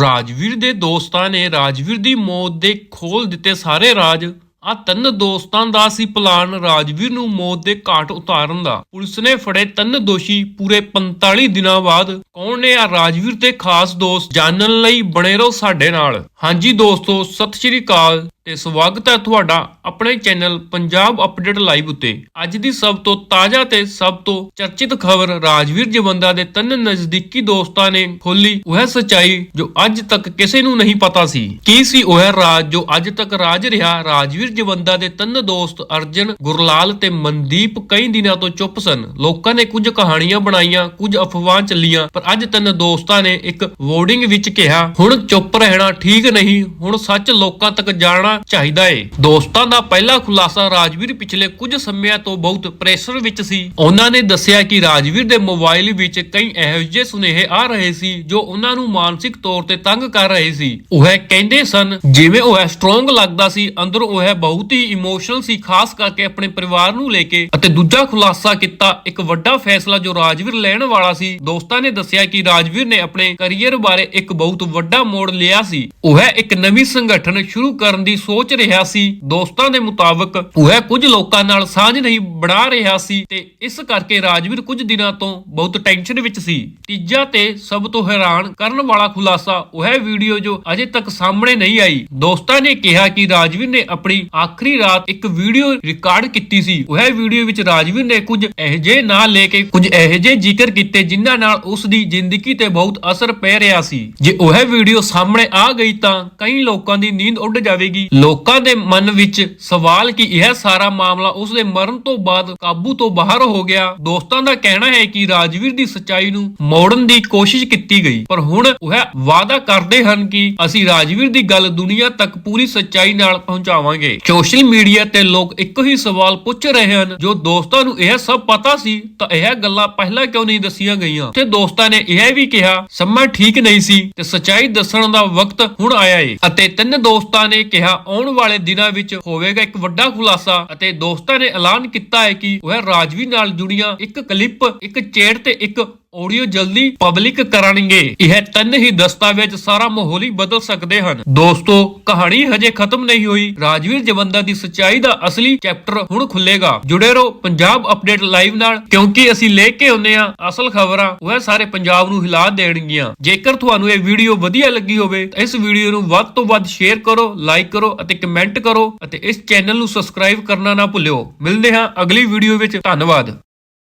ਰਾਜਵੀਰ ਦੇ ਦੋਸਤਾਂ ਨੇ ਰਾਜਵੀਰ ਦੀ ਮੌਤ ਦੇ ਖੋਲ ਦਿੱਤੇ ਸਾਰੇ ਰਾਜ। ਆ ਤਿੰਨ ਦੋਸਤਾਂ ਦਾ ਸੀ ਪਲਾਨ ਰਾਜਵੀਰ ਨੂੰ ਮੌਤ ਦੇ ਘਾਟ ਉਤਾਰਨ ਦਾ। ਪੁਲਿਸ ਨੇ ਫੜੇ ਤਿੰਨ ਦੋਸ਼ੀ ਪੂਰੇ 45 ਦਿਨਾਂ ਬਾਅਦ। ਕੌਣ ਨੇ ਆ ਰਾਜਵੀਰ ਤੇ ਖਾਸ ਦੋਸਤ? ਜਾਣਨ ਲਈ ਬਣੇ ਰਹੋ ਸਾਡੇ ਨਾਲ। ਹਾਂਜੀ ਦੋਸਤੋ, ਸਤਿ ਸ਼੍ਰੀ ਅਕਾਲ। ਤੇ ਸਵਾਗਤ ਹੈ ਤੁਹਾਡਾ ਆਪਣੇ ਚੈਨਲ ਪੰਜਾਬ ਅਪਡੇਟ ਲਾਈਵ ਉੱਤੇ। ਅੱਜ ਦੀ ਸਭ ਤੋਂ ਤਾਜ਼ਾ ਤੇ ਸਭ ਤੋਂ ਚਰਚਿਤ ਖਬਰ ਰਾਜਵੀਰ ਜਵੰਦਾ ਦੇ ਤਿੰਨ ਨਜ਼ਦੀਕੀ ਦੋਸਤਾਂ ਨੇ ਖੋਲੀ ਉਹ ਸੱਚਾਈ ਜੋ ਅੱਜ ਤੱਕ ਕਿਸੇ ਨੂੰ ਨਹੀਂ ਪਤਾ ਸੀ। ਕੀ ਸੀ ਉਹ ਰਾਜ ਜੋ ਅੱਜ ਤੱਕ ਰਾਜ ਰਿਹਾ? ਰਾਜਵੀਰ ਜਵੰਦਾ ਦੇ ਤਿੰਨ ਦੋਸਤ ਅਰਜਨ, ਗੁਰਲਾਲ ਤੇ ਮਨਦੀਪ ਕਈ ਦਿਨਾਂ ਤੋਂ ਚੁੱਪ ਸਨ। ਲੋਕਾਂ ਨੇ ਕੁਝ ਕਹਾਣੀਆਂ ਬਣਾਈਆਂ, ਕੁਝ ਅਫਵਾਹਾਂ ਚੱਲੀਆਂ, ਪਰ ਅੱਜ ਤਿੰਨ ਦੋਸਤਾਂ ਨੇ ਇੱਕ ਵੋਰਡਿੰਗ ਵਿੱਚ ਕਿਹਾ, ਹੁਣ ਚੁੱਪ ਰਹਿਣਾ ਠੀਕ ਨਹੀਂ, ਹੁਣ ਸੱਚ ਲੋਕਾਂ ਤੱਕ ਜਾਣਾ ਚਾਹੀਦਾ ਏ। ਦੋਸਤਾਂ ਦਾ ਪਹਿਲਾ ਖੁਲਾਸਾ ਰਾਜਵੀਰ ਪਿਛਲੇ ਕੁਝ ਸਮਿਆਂ ਤੋਂ ਬਹੁਤ ਪ੍ਰੈਸ਼ਰ ਵਿੱਚ ਸੀ। ਉਹਨਾਂ ਨੇ ਦੱਸਿਆ ਕਿ ਰਾਜਵੀਰ ਦੇ ਮੋਬਾਈਲ ਵਿੱਚ ਕਈ ਇਹੋ ਜਿਹੇ ਸੁਨੇਹੇ ਆ ਰਹੇ ਸੀ, ਜੋ ਉਹਨਾਂ ਨੂੰ ਮਾਨਸਿਕ ਤੌਰ ਤੇ ਤੰਗ ਕਰ ਰਹੇ ਸੀ। ਉਹ ਕਹਿੰਦੇ ਸਨ, ਜਿਵੇਂ ਉਹ ਸਟਰੋਂਗ ਲੱਗਦਾ ਸੀ, ਅੰਦਰ ਉਹ ਬਹੁਤ ਹੀ ਇਮੋਸ਼ਨਲ ਸੀ, ਖਾਸ ਕਰਕੇ ਆਪਣੇ ਪਰਿਵਾਰ ਨੂੰ ਲੈ ਕੇ। ਅਤੇ ਦੂਜਾ ਖੁਲਾਸਾ ਕੀਤਾ ਇੱਕ ਵੱਡਾ ਫੈਸਲਾ ਜੋ ਰਾਜਵੀਰ ਲੈਣ ਵਾਲਾ ਸੀ। ਦੋਸਤਾਂ ਨੇ ਦੱਸਿਆ ਕਿ ਰਾਜਵੀਰ ਨੇ ਆਪਣੇ ਕੈਰੀਅਰ ਬਾਰੇ ਇੱਕ ਬਹੁਤ ਵੱਡਾ ਮੋੜ ਲਿਆ ਸੀ। ਉਹ ਇੱਕ ਨਵੀਂ ਸੰਗਠਨ ਸ਼ੁਰੂ ਕਰਨ ਦੀ ਸੋਚ ਰਿਹਾ ਸੀ, ਦੋਸਤਾਂ ਦੇ ਮੁਤਾਬਕ ਉਹ ਕੁਝ ਲੋਕਾਂ ਨਾਲ ਸਾਂਝ ਨਹੀਂ ਬਣਾ ਰਿਹਾ ਸੀ ਤੇ ਇਸ ਕਰਕੇ ਰਾਜਵੀਰ ਕੁਝ ਦਿਨਾਂ ਤੋਂ ਬਹੁਤ ਟੈਨਸ਼ਨ ਵਿੱਚ ਸੀ। ਤੀਜਾ ਤੇ ਸਭ ਤੋਂ ਹੈਰਾਨ ਕਰਨ ਵਾਲਾ ਖੁਲਾਸਾ ਉਹ ਵੀਡੀਓ ਜੋ ਅਜੇ ਤੱਕ ਸਾਹਮਣੇ ਨਹੀਂ ਆਈ। ਦੋਸਤਾਂ ਨੇ ਕਿਹਾ ਕਿ ਰਾਜਵੀਰ ਨੇ ਆਪਣੀ ਆਖਰੀ ਰਾਤ ਇੱਕ ਵੀਡੀਓ ਰਿਕਾਰਡ ਕੀਤੀ ਸੀ। ਉਹ ਵੀਡੀਓ ਵਿੱਚ ਰਾਜਵੀਰ ਨੇ ਕੁਝ ਇਹਜੇ ਨਾਂ ਲੈ ਕੇ ਕੁਝ ਇਹਜੇ ਜ਼ਿਕਰ ਕੀਤੇ ਜਿਨ੍ਹਾਂ ਨਾਲ ਉਸ ਦੀ ਜ਼ਿੰਦਗੀ ਤੇ ਬਹੁਤ ਅਸਰ ਪੈ ਰਿਹਾ ਸੀ। ਜੇ ਉਹ ਵੀਡੀਓ ਸਾਹਮਣੇ ਆ ਗਈ ਤਾਂ ਕਈ ਲੋਕਾਂ ਦੀ ਨੀਂਦ ਉੱਡ ਜਾਵੇਗੀ। ਲੋਕਾਂ ਦੇ ਮਨ ਵਿੱਚ ਸਵਾਲ ਕਿ ਇਹ ਸਾਰਾ ਮਾਮਲਾ ਉਸ ਦੇ ਮਰਨ ਤੋਂ ਬਾਅਦ ਕਾਬੂ ਤੋਂ ਬਾਹਰ ਹੋ ਗਿਆ। ਦੋਸਤਾਂ ਦਾ ਕਹਿਣਾ ਹੈ ਕਿ ਰਾਜਵੀਰ ਦੀ ਸੱਚਾਈ ਨੂੰ ਮੋੜਨ ਦੀ ਕੋਸ਼ਿਸ਼ ਕੀਤੀ ਗਈ। ਪਰ ਹੁਣ ਉਹ ਵਾਅਦਾ ਕਰਦੇ ਹਨ ਕਿ ਅਸੀਂ ਰਾਜਵੀਰ ਦੀ ਗੱਲ ਦੁਨੀਆ ਤੱਕ ਪੂਰੀ ਸੱਚਾਈ ਨਾਲ ਪਹੁੰਚਾਵਾਂਗੇ। ਸੋਸ਼ਲ ਮੀਡੀਆ ਤੇ ਲੋਕ ਇੱਕੋ ਹੀ ਸਵਾਲ ਪੁੱਛ ਰਹੇ ਹਨ, ਜੋ ਦੋਸਤਾਂ ਨੂੰ ਇਹ ਸਭ ਪਤਾ ਸੀ, ਤਾਂ ਇਹ ਗੱਲਾਂ ਪਹਿਲਾਂ ਕਿਉਂ ਨਹੀਂ ਦੱਸੀਆਂ ਗਈਆਂ? ਤੇ ਦੋਸਤਾਂ ਨੇ ਇਹ ਵੀ ਕਿਹਾ, ਸਮਾਂ ਠੀਕ ਨਹੀਂ ਸੀ, ਤੇ ਸੱਚਾਈ ਦੱਸਣ ਦਾ ਵਕਤ ਹੁਣ ਆਇਆ ਏ। ਅਤੇ ਤਿੰਨ ਦੋਸਤਾਂ ਨੇ ਕਿਹਾ ਆਉਣ ਵਾਲੇ ਦਿਨਾਂ ਵਿੱਚ ਹੋਵੇਗਾ ਇੱਕ ਵੱਡਾ ਖੁਲਾਸਾ ਅਤੇ ਦੋਸਤਾਂ ਨੇ ਐਲਾਨ ਕੀਤਾ ਹੈ ਕਿ ਉਹ ਰਾਜਵੀ ਨਾਲ ਜੁੜੀਆਂ ਇੱਕ ਕਲਿੱਪ, ਇੱਕ ਚੇੜ ਤੇ ਇੱਕ ਆਡੀਓ ਜਲਦੀ ਪਬਲਿਕ ਕਰਨਗੇ ਇਹ ਤਿੰਨ ਹੀ ਦਸਤਾਵੇਜ਼ ਸਾਰਾ ਮਾਹੌਲ ਹੀ ਬਦਲ ਸਕਦੇ ਹਨ। ਦੋਸਤੋ, ਕਹਾਣੀ ਹਜੇ ਖਤਮ ਨਹੀਂ ਹੋਈ। ਰਾਜਵੀਰ ਜਵੰਦਾ ਦੀ ਸੱਚਾਈ ਦਾ ਅਸਲੀ ਚੈਪਟਰ ਹੁਣ ਖੁੱਲੇਗਾ ਜੁੜੇ ਰਹੋ ਪੰਜਾਬ ਅਪਡੇਟ ਲਾਈਵ ਨਾਲ, ਕਿਉਂਕਿ ਅਸੀਂ ਲੈ ਕੇ ਆਉਂਦੇ ਆ ਅਸਲ ਖਬਰਾਂ। ਉਹ ਸਾਰੇ ਪੰਜਾਬ ਨੂੰ ਹਿਲਾ ਦੇਣਗੀਆਂ। ਜੇਕਰ ਤੁਹਾਨੂੰ ਇਹ ਵੀਡੀਓ ਵਧੀਆ ਲੱਗੀ ਹੋਵੇ, ਤਾਂ ਇਸ ਵੀਡੀਓ ਨੂੰ ਵੱਧ ਤੋਂ ਵੱਧ ਸ਼ੇਅਰ ਕਰੋ, ਲਾਈਕ ਕਰੋ ਅਤੇ ਕਮੈਂਟ ਕਰੋ ਅਤੇ ਇਸ ਚੈਨਲ ਨੂੰ ਸਬਸਕ੍ਰਾਈਬ ਕਰਨਾ ਨਾ ਭੁੱਲਿਓ। ਮਿਲਦੇ ਹਾਂ ਅਗਲੀ ਵੀਡੀਓ ਵਿੱਚ। ਧੰਨਵਾਦ।